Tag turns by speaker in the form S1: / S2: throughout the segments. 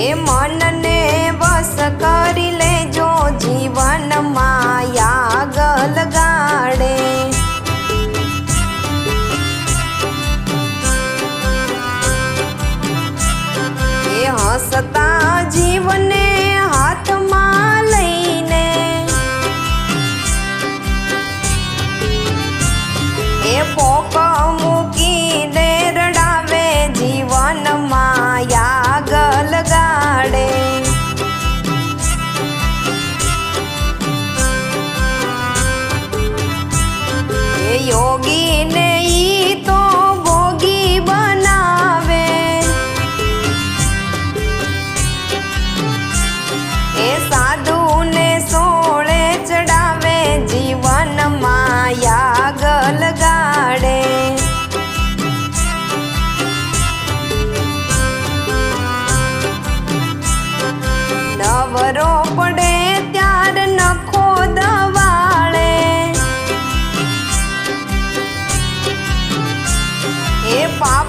S1: એ મનને વસ કરી લેજો જીવનમાં યાગ લગા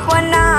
S1: วันนา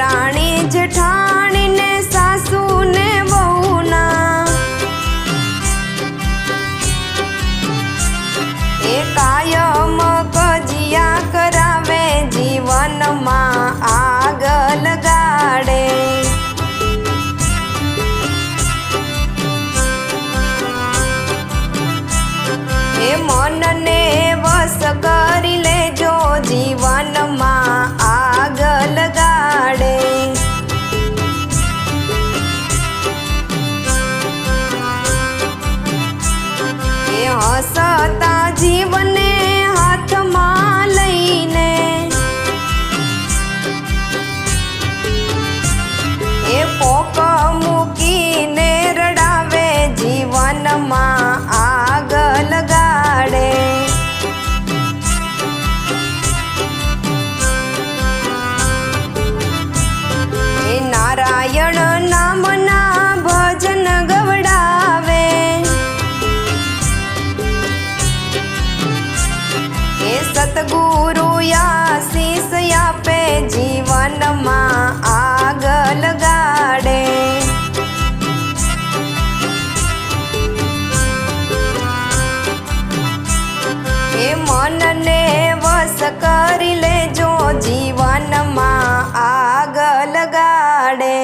S1: રાણી જેઠાણી ને સાસુ ને વહુના. એ કાયમ કજિયા કરાવે જીવનમાં આગ લગાડે. એ મનને મનને વસ કરી લેજો જીવનમાં આગ લગાડે.